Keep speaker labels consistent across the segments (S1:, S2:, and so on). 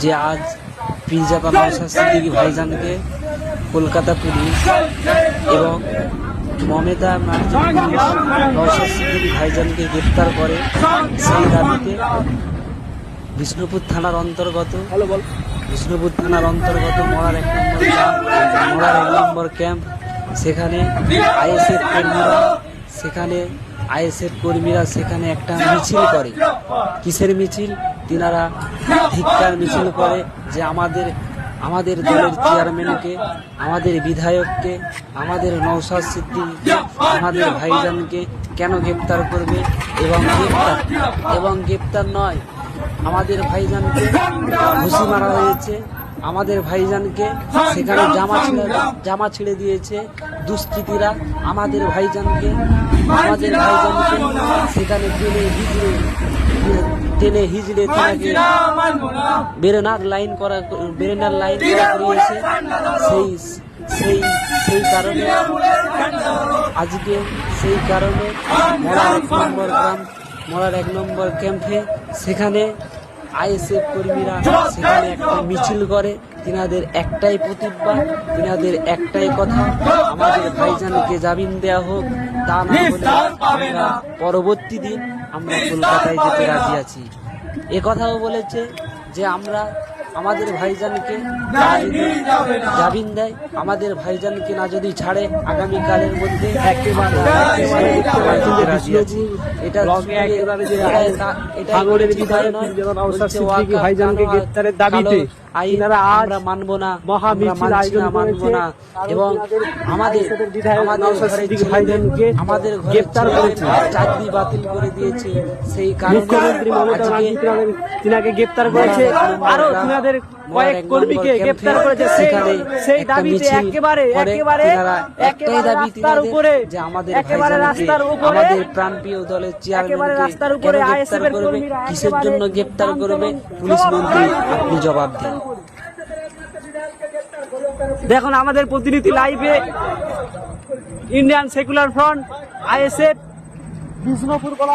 S1: যে আজ পিরজাদা সিদ্দিকী ভাইজানকে কলকাতা পুলিশ এবং পুলিশ নওশাদ সিদ্দিকী ভাইজানকে গ্রেপ্তার করে সেই দাবিতে বিষ্ণুপুর থানার অন্তর্গত বিষ্ণুপুর থানার অন্তর্গত মরার এক নম্বর মরার এক নম্বর ক্যাম্প। সেখানে আইএসএফ কর্মীরা সেখানে আইএসএফ কর্মীরা সেখানে একটা মিছিল করে। কিসের মিছিল? তিনারা ধিক্কার মিছিল করে যে আমাদের আমাদের দলের চেয়ারম্যানকে, আমাদের বিধায়ককে, আমাদের নৌসাদ সিদ্দিকীকে আমাদের ভাইজানকে কেন গ্রেপ্তার করবে এবং গ্রেপ্তার এবং গ্রেপ্তার নয়, আমাদের ভাইজানকে ঘুষি মারা হয়েছে। আমাদের ভাইজানকে সেখানে জামা ছেড়ে জামা ছেড়ে দিয়েছে দুষ্কৃতীরা। আমাদের ভাইজানকে আমাদের ভাইজানকে সেখানে টেনে হিজড়ে টেনে হিজড়ে তাকে বেরেনার লাইন করা বেরেনার লাইন করা করিয়েছে। সেই সেই সেই কারণে আজকে সেই কারণে মরার এক নম্বর গ্রাম মরার এক নম্বর ক্যাম্পে সেখানে আইএসএফ কর্মীরা সেখানে একটা মিছিল করে। তিনাদের একটাই প্রতিজ্ঞা তিনাদের একটাই কথা। আমাদের ভাইজানকে জামিন দেওয়া হোক তা না হলে আমরা পরবর্তী দিন আমরা কলকাতায় যেতে রাজি আছি। এ কথাও বলেছে যে আমরা আমাদের ভাইজানকে না। জামিন দেয়। আমাদের ভাইজানকে না যদি ছাড়ে আগামীকালের মধ্যে। এটা এটা-
S2: ভাইজানকে গ্রেপ্তারের দাবিতে।
S1: কালো আইন
S2: তিনারা
S1: আমরা মানবো না
S2: মহা আয়োজন
S1: মানবো না। এবং আমাদের আমাদের
S2: গ্রেপ্তার করেছে।
S1: চাকরি বাতিল করে দিয়েছে। সেই কারণে
S2: মুখ্যমন্ত্রী মমতা ব্যানার্জি তিনাকে গ্রেপ্তার করেছে। আরও তিনাদের কয়েক কর্মীকে গ্রেপ্তার করেছে। সেই সেই দাবিতে একেবারে একেবারে একেবারে রাস্তার উপরে
S1: যে আমাদের
S2: একেবারে রাস্তার উপরে
S1: আমাদের প্রাণপ্রিয় দলের চেয়ারম্যানকে
S2: একেবারে রাস্তার উপরে ISF এর কর্মীরা
S1: কিসের জন্য গ্রেপ্তার করবে? পুলিশ মন্ত্রী আপনি জবাব দিন।
S2: দেখুন আমাদের প্রতিনিধি লাইভে Indian Secular Front ISF Bishnupur কলা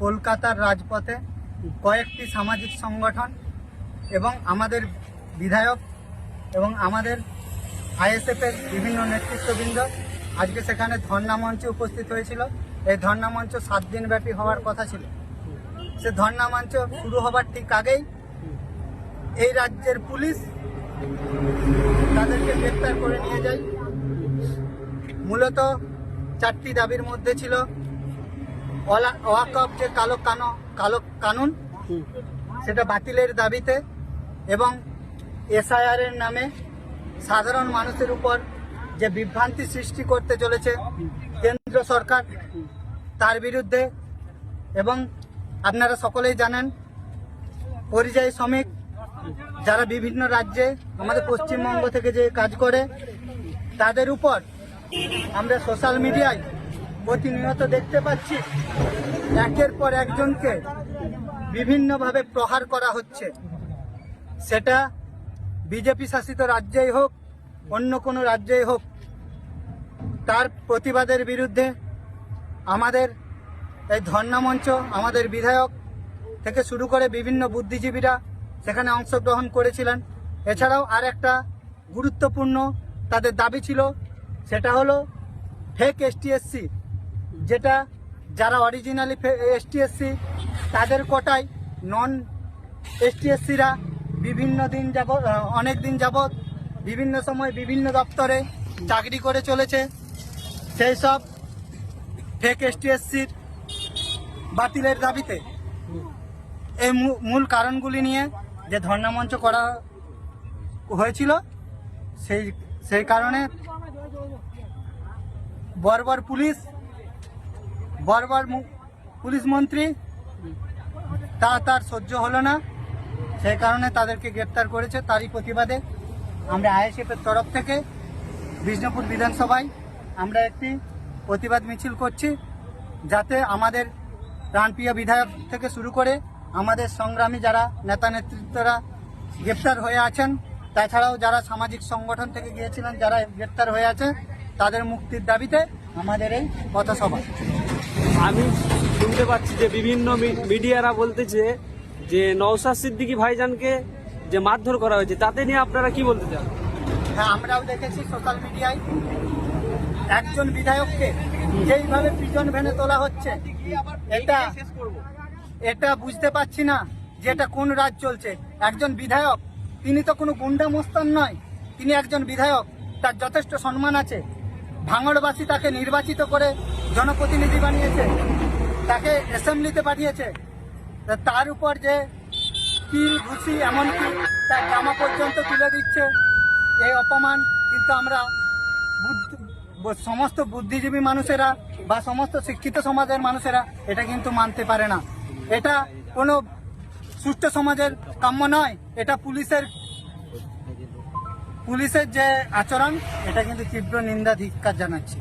S3: কলকাতার রাজপথে কয়েকটি সামাজিক সংগঠন এবং আমাদের বিধায়ক এবং আমাদের আইএসএফের বিভিন্ন নেতৃত্ববৃন্দ আজকে সেখানে ধর্ণা মঞ্চে উপস্থিত হয়েছিল। এই ধর্ণা মঞ্চ সাত দিন ব্যাপী হওয়ার কথা ছিল। সে ধর্ণা মঞ্চ শুরু হবার ঠিক আগেই এই রাজ্যের পুলিশ তাদেরকে গ্রেপ্তার করে নিয়ে যায়। মূলত চারটি দাবির মধ্যে ছিল ওয়াকফ যে কালো কানো কালো কানুন সেটা বাতিলের দাবিতে এবং এসআইআর এর নামে সাধারণ মানুষের উপর যে বিভ্রান্তি সৃষ্টি করতে চলেছে কেন্দ্র সরকার তার বিরুদ্ধে এবং আপনারা সকলেই জানেন পরিযায়ী শ্রমিক যারা বিভিন্ন রাজ্যে আমাদের পশ্চিমবঙ্গ থেকে যে কাজ করে তাদের উপর আমরা সোশ্যাল মিডিয়ায় প্রতিনিয়ত দেখতে পাচ্ছি একের পর একজনকে বিভিন্নভাবে প্রহার করা হচ্ছে। সেটা বিজেপি শাসিত রাজ্যেই হোক, অন্য কোনো রাজ্যেই হোক, তার প্রতিবাদের বিরুদ্ধে আমাদের এই ধর্ণা মঞ্চ আমাদের বিধায়ক থেকে শুরু করে বিভিন্ন বুদ্ধিজীবীরা সেখানে অংশগ্রহণ করেছিলেন। এছাড়াও আর একটা গুরুত্বপূর্ণ তাদের দাবি ছিল, সেটা হলো ফেক এসটিএসসি যেটা যারা অরিজিনালি এসটিএসসি তাদের কোটায় নন এসটিএসসিরা বিভিন্ন দিন যাবৎ অনেক দিন যাবৎ বিভিন্ন সময় বিভিন্ন দপ্তরে চাকরি করে চলেছে। সেই সব ফেক এসটিএসসির বাতিলের দাবিতে। এই মূল কারণগুলি নিয়ে যে ধর্ণা মঞ্চ করা হয়েছিল, সেই সেই কারণে বর্বর পুলিশ বর্বর পুলিশ মন্ত্রী, তা তার সহ্য হলো না। সেই কারণে তাদেরকে গ্রেপ্তার করেছে তারই প্রতিবাদে। আমরা আইএসএফের তরফ থেকে বিষ্ণুপুর বিধানসভায় আমরা একটি প্রতিবাদ মিছিল করছি যাতে আমাদের প্রাণপ্রিয় বিধায়ক থেকে শুরু করে আমাদের সংগ্রামী যারা নেতা নেতৃত্বরা গ্রেপ্তার হয়ে আছেন, তাছাড়াও যারা সামাজিক সংগঠন থেকে গিয়েছিলেন, যারা গ্রেপ্তার হয়ে আছে, তাদের মুক্তির দাবিতে আমাদের এই পথসভা।
S2: আমি শুনতে পাচ্ছি যে বিভিন্ন মিডিয়ারা বলতেছে যে নওশাদ সিদ্দিকি ভাইজানকে যে মারধর করা হয়েছে, তাতে নিয়ে আপনারা কি বলতে চান?
S3: হ্যাঁ আমরাও দেখেছি সোশ্যাল মিডিয়ায় একজন বিধায়ককে যেইভাবে পিজন ভ্যানে তোলা হচ্ছে, এটা এটা বুঝতে পারছি না যে এটা কোন রাজ চলছে। একজন বিধায়ক, তিনি তো কোনো গুন্ডা মোস্তান নয়, তিনি একজন বিধায়ক, তার যথেষ্ট সম্মান আছে। ভাঙড়বাসী তাকে নির্বাচিত করে জনপ্রতিনিধি বানিয়েছে, তাকে অ্যাসেম্বলিতে পাঠিয়েছে। তার উপর যে কিল, ঘুষি, এমনকি তার জামা পর্যন্ত তুলে দিচ্ছে, এই অপমান কিন্তু আমরা সমস্ত বুদ্ধিজীবী মানুষেরা বা সমস্ত শিক্ষিত সমাজের মানুষেরা এটা কিন্তু মানতে পারে না। এটা কোনো সুষ্ঠু সমাজের কাম্য নয়, এটা পুলিশের পুলিশের যে আচরণ এটা কিন্তু তীব্র নিন্দা ধিক্কার জানাচ্ছি।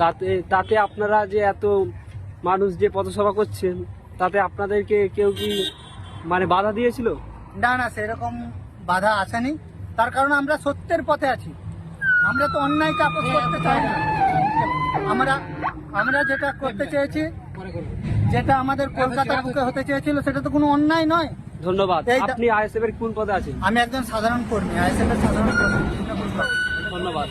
S2: তাতে তাতে আপনারা যে এত মানুষ যে পথসভা করছেন তাতে আপনাদেরকে কেউ কি মানে বাধা দিয়েছিল?
S3: না না সেরকম বাধা আসেনি। তার কারণ আমরা সত্যের পথে আছি। আমরা তো অন্যায়কে আপোষ করতে চাই না। আমরা আমরা যেটা করতে চেয়েছি যেটা আমাদের কলকাতার বুকে হতে চেয়েছিল সেটা তো কোনো অন্যায় নয়।
S2: ধন্যবাদ। আপনি আইএসএফ এর কোন পদে আছেন?
S3: আমি একজন সাধারণ কর্মী আইএসএফ এর সাধারণ কর্মী
S2: ধন্যবাদ।